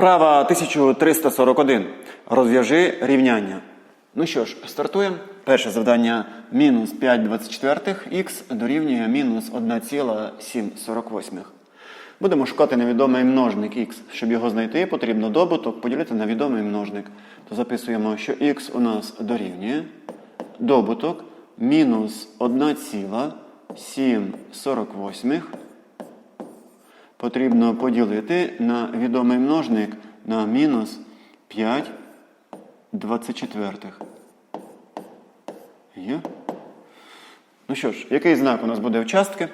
Вправа 1341. Розв'яжи рівняння. Ну що ж, стартуємо. Перше завдання мінус 5 24 х дорівнює мінус 1,748. Будемо шукати невідомий множник х. Щоб його знайти, потрібно добуток поділити на відомий множник. То записуємо, що х у нас дорівнює добуток мінус 1,748 потрібно поділити на відомий множник на мінус 5 24. Є? Ну що ж, який знак у нас буде в частки?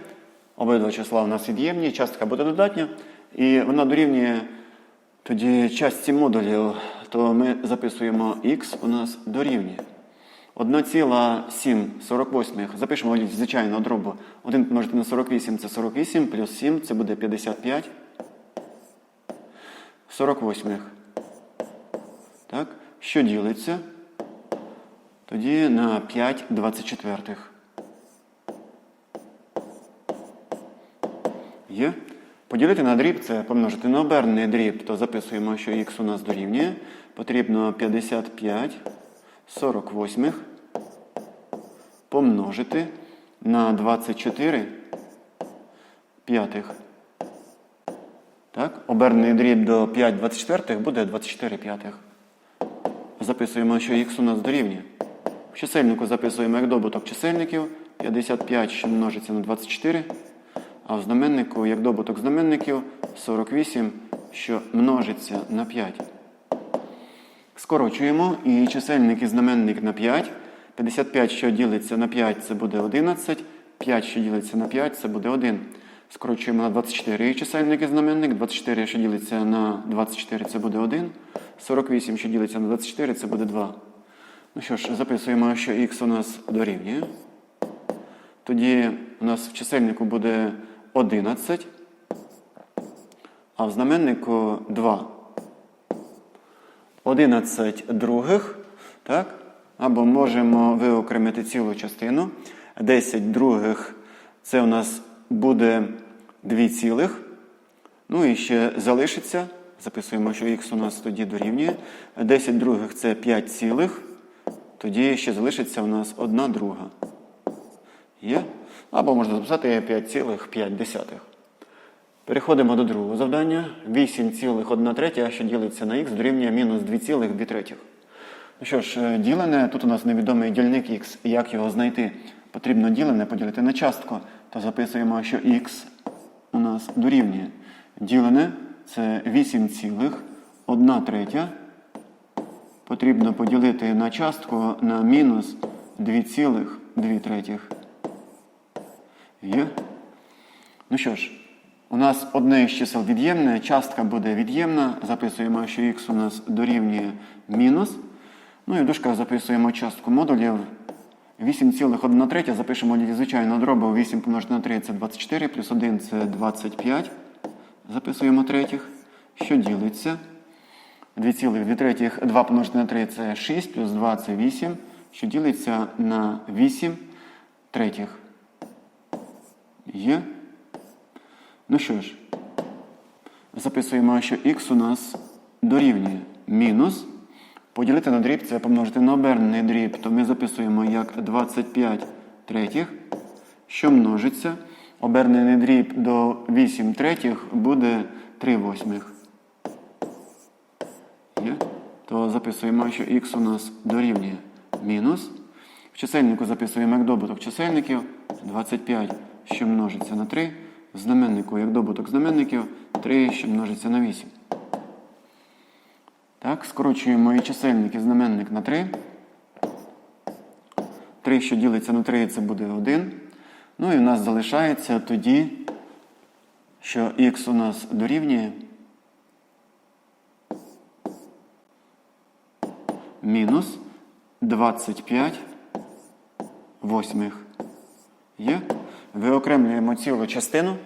Обидва числа у нас від'ємні, частка буде додатня. І вона дорівнює тоді частці модулів, то ми записуємо х у нас дорівнює. 1,748. Запишемо звичайного дробу. 1 помножити на 48 це 48, плюс 7 це буде 55. 48. Так? Що ділиться? Тоді на 5 24. Є. Поділити на дріб це помножити на обернений дріб, то записуємо, що х у нас дорівнює. Потрібно 55 48 помножити на 24 п'ятих. Так? Обернений дріб до 5 24 буде 24 п'ятих. Записуємо, що х у нас дорівнює. В чисельнику записуємо як добуток чисельників 55, що множиться на 24. А в знаменнику, як добуток знаменників 48, що множиться на 5. Скорочуємо і чисельник і знаменник на 5. 55, що ділиться на 5, це буде 11. 5, що ділиться на 5, це буде 1. Скорочуємо на 24 і чисельник і знаменник. 24, що ділиться на 24, це буде 1. 48, що ділиться на 24, це буде 2. Ну що ж, записуємо, що х у нас дорівнює. Тоді у нас в чисельнику буде 11, а в знаменнику 2. 11 других, так? Або можемо виокремити цілу частину. 10 других це у нас буде 2 цілих. Ну і ще залишиться. Записуємо, що х у нас тоді дорівнює. 10 других це 5 цілих. Тоді ще залишиться у нас 1 друга. Є? Або можна записати 5,5. Переходимо до другого завдання. 8,1 третя, що ділиться на х, дорівнює мінус 2,2 третіх. Ну що ж, е, ділене, тут у нас невідомий дільник х. І як його знайти? Потрібно ділене поділити на частку. То записуємо, що х у нас дорівнює. Ділене це 8,1 третя. Потрібно поділити на частку на мінус 2,2 третіх. Є? Ну що ж, у нас одне із чисел від'ємне, частка буде від'ємна. Записуємо, що х у нас дорівнює мінус. Ну і в записуємо частку модулів. 8,1 третя запишемо від звичайного дробу. 8 помножити на 3 це 24, плюс 1 це 25. Записуємо третіх. Що ділиться? 2,2 третіх, 2 помножити на 3 це 6, плюс 2 це 8, що ділиться на 8 третіх. Є? Ну що ж, записуємо, що х у нас дорівнює мінус. Поділити на дріб це помножити на обернений дріб, то ми записуємо як 25 третіх, що множиться. Обернений дріб до 8 третіх буде 3 восьмих. Є? То записуємо, що х у нас дорівнює мінус. В чисельнику записуємо як добуток чисельників 25, що множиться на 3. В знаменнику як добуток знаменників 3, що множиться на 8. Так, скорочуємо і чисельник і знаменник на 3. 3, що ділиться на 3, це буде 1. Ну і в нас залишається тоді, що х у нас дорівнює мінус 25 восьмих. Є? Виокремлюємо цілу частину.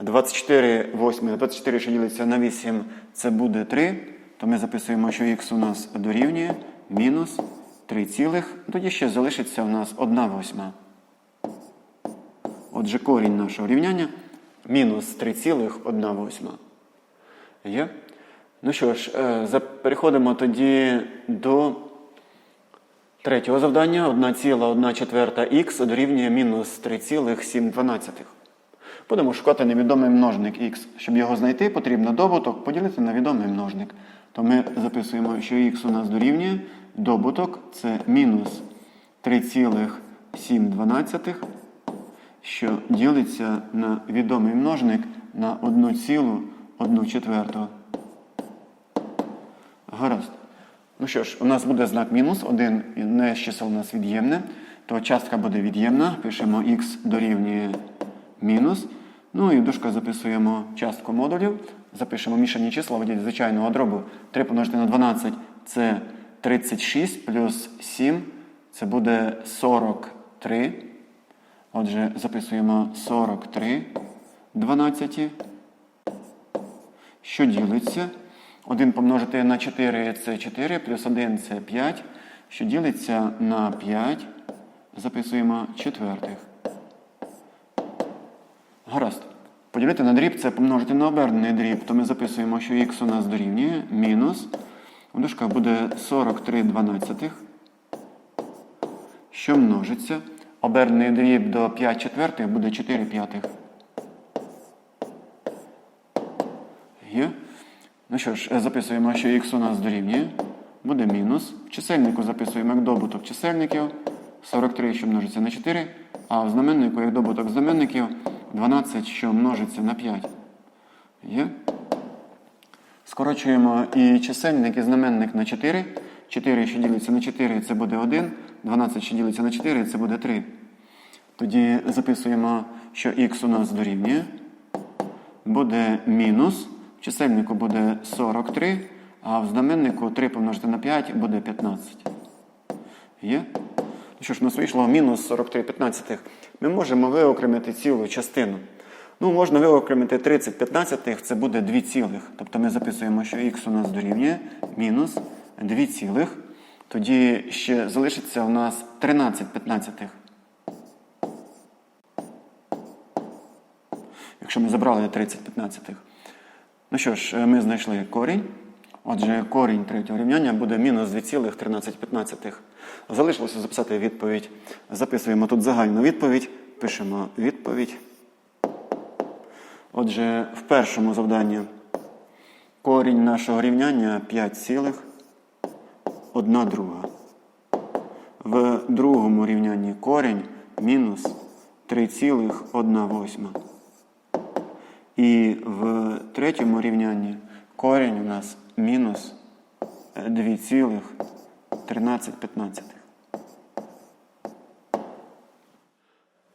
24 восьмих, 24, що ділиться на 8, це буде 3. То ми записуємо, що х у нас дорівнює мінус 3 цілих. Тоді ще залишиться у нас 1 восьма. Отже, корінь нашого рівняння мінус 3,1 восьма. Є? Ну що ж, е, переходимо тоді до третього завдання. 1,1 четверта х дорівнює мінус 3,7. Будемо шукати невідомий множник х. Щоб його знайти, потрібно добуток поділити на відомий множник. То ми записуємо, що х у нас дорівнює добуток це мінус 3,7, що ділиться на відомий множник на 1,1 четверту. Гаразд. Ну що ж, у нас буде знак мінус, один не з у нас від'ємне, то частка буде від'ємна, пишемо х дорівнює мінус. Ну і в дужках записуємо частку модулів, запишемо мішані числа, виділі звичайного дробу. 3 помножити на 12 це 36 плюс 7 це буде 43. Отже, записуємо 43 12 що ділиться. 1 помножити на 4 це 4, плюс 1 це 5, що ділиться на 5. Записуємо четвертих. Гаразд. Поділити на дріб це помножити на обернений дріб, то ми записуємо, що х у нас дорівнює мінус. У дужках буде 43 дванадцятих, що множиться. Обернений дріб до 5 четвертих буде 4 п'ятих. Є. Ну що ж, е, записуємо, що х у нас дорівнює. Буде мінус. В чисельнику записуємо як добуток чисельників. 43, що множиться на 4. А в знаменнику як добуток знаменників 12, що множиться на 5. Є. Скорочуємо і чисельник, і знаменник на 4. 4, що ділиться на 4, це буде 1. 12, що ділиться на 4, це буде 3. Тоді записуємо, що х у нас дорівнює. Буде мінус. В чисельнику буде 43, а в знаменнику 3 помножити на 5 буде 15. Є? Ну що ж, у нас вийшло мінус 43 15. Ми можемо виокремити цілу частину. Ну, можна виокремити 30 15, це буде 2 цілих. Тобто ми записуємо, що х у нас дорівнює мінус 2 цілих. Тоді ще залишиться у нас 13 15. Якщо ми забрали 30 15. Ну що ж, ми знайшли корінь. Отже, корінь третього рівняння буде мінус 2,13. Залишилося записати відповідь. Записуємо тут загальну відповідь. Пишемо відповідь. Отже, в першому завданні корінь нашого рівняння 5,1 друга. В другому рівнянні корінь мінус 3,1 восьма. І в третьому рівнянні корінь у нас мінус 2,13.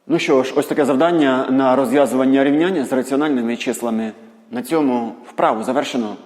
Ну що ж, ось таке завдання на розв'язування рівняння з раціональними числами. На цьому вправу завершено.